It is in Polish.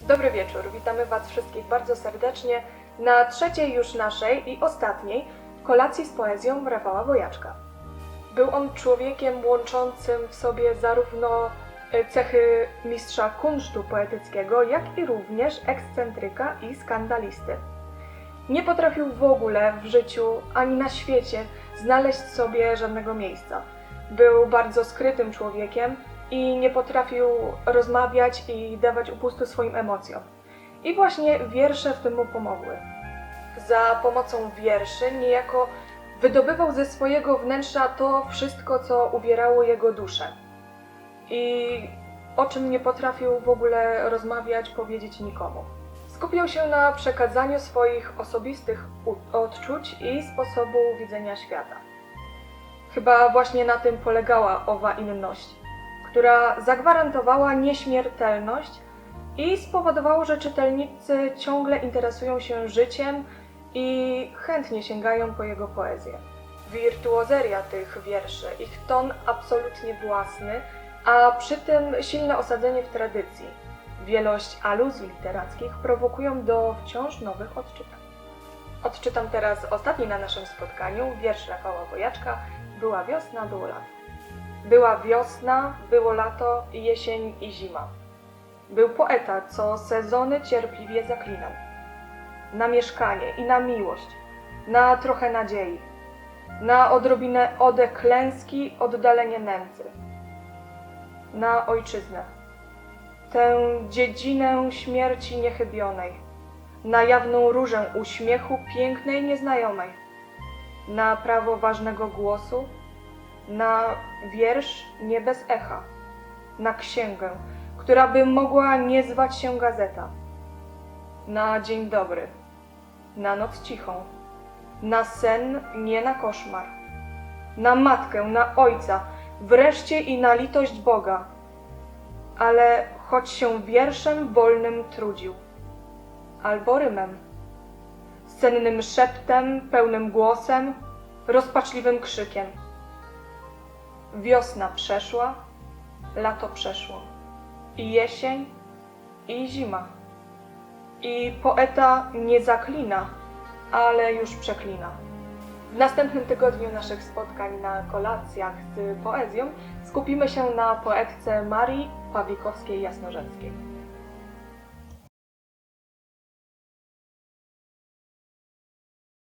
Dobry wieczór, witamy Was wszystkich bardzo serdecznie na trzeciej już naszej i ostatniej kolacji z poezją Rafała Wojaczka. Był on człowiekiem łączącym w sobie zarówno e, cechy mistrza kunsztu poetyckiego, jak i również ekscentryka i skandalisty. Nie potrafił w ogóle w życiu ani na świecie znaleźć sobie żadnego miejsca. Był bardzo skrytym człowiekiem i nie potrafił rozmawiać i dawać upustu swoim emocjom. I właśnie wiersze w tym mu pomogły. Za pomocą wierszy niejako wydobywał ze swojego wnętrza to wszystko, co uwierało jego duszę. I o czym nie potrafił w ogóle rozmawiać, powiedzieć nikomu. Skupiał się na przekazaniu swoich osobistych odczuć i sposobu widzenia świata. Chyba właśnie na tym polegała owa inność, która zagwarantowała nieśmiertelność i spowodowało, że czytelnicy ciągle interesują się życiem i chętnie sięgają po jego poezję. Wirtuozeria tych wierszy, ich ton absolutnie własny, a przy tym silne osadzenie w tradycji, wielość aluzji literackich prowokują do wciąż nowych odczytań. Odczytam teraz ostatni na naszym spotkaniu wiersz Rafała Wojaczka Była wiosna, było lato. Była wiosna, było lato, jesień i zima. Był poeta, co sezony cierpliwie zaklinał. Na mieszkanie i na miłość, na trochę nadziei, na odrobinę ode klęski, oddalenie nędzy, na ojczyznę, tę dziedzinę śmierci niechybionej, na jawną różę uśmiechu pięknej nieznajomej, na prawo ważnego głosu, na wiersz nie bez echa, na księgę, która by mogła nie zwać się gazeta, na dzień dobry, na noc cichą, na sen, nie na koszmar, na matkę, na ojca, wreszcie i na litość Boga, ale choć się wierszem wolnym trudził, albo rymem, sennym szeptem, pełnym głosem, rozpaczliwym krzykiem. Wiosna przeszła, lato przeszło, i jesień, i zima. I poeta nie zaklina, ale już przeklina. W następnym tygodniu naszych spotkań na kolacjach z poezją skupimy się na poetce Marii Pawlikowskiej-Jasnorzeckiej.